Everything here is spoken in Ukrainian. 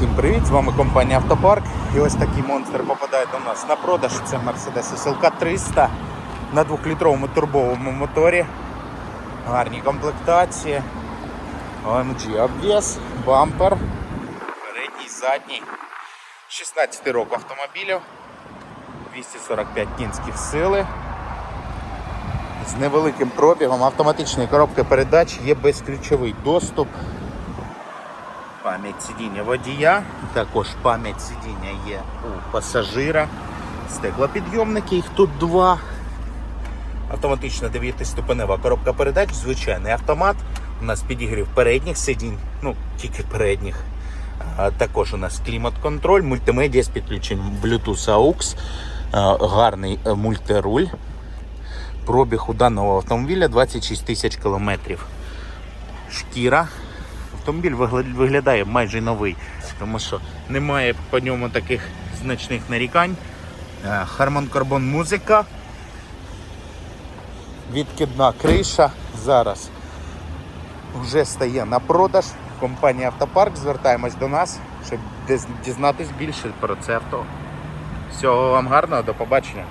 Всім привіт! З вами компанія Автопарк. І ось такий монстр попадає до нас на продаж. Це Mercedes SLK 300 на 2-літровому турбовому моторі. Гарні комплектації. OMG обвес, бампер, передній, задній. 16 років автомобілів, 245 кінських сили. З невеликим пробігом автоматичної коробки передач є безключовий доступ пам'ять сидіння водія, також пам'ять сидіння є у пасажира, стеклопідйомники, їх тут два. Автоматична 9-ступенева коробка передач, звичайний автомат. У нас підігрів передніх сидінь, ну тільки передніх. А також у нас клімат-контроль, мультимедіа з підключенням Bluetooth AUX, гарний е, мультируль. Пробіг у даного автомобіля 26 тисяч кілометрів. Шкіра автомобіль виглядає майже новий, тому що немає по ньому таких значних нарікань. Е, Harman Kardon музика, відкидна криша зараз вже стає на продаж. Компанія Автопарк, звертаємось до нас, щоб дізнатись більше про це авто. Всього вам гарного, до побачення.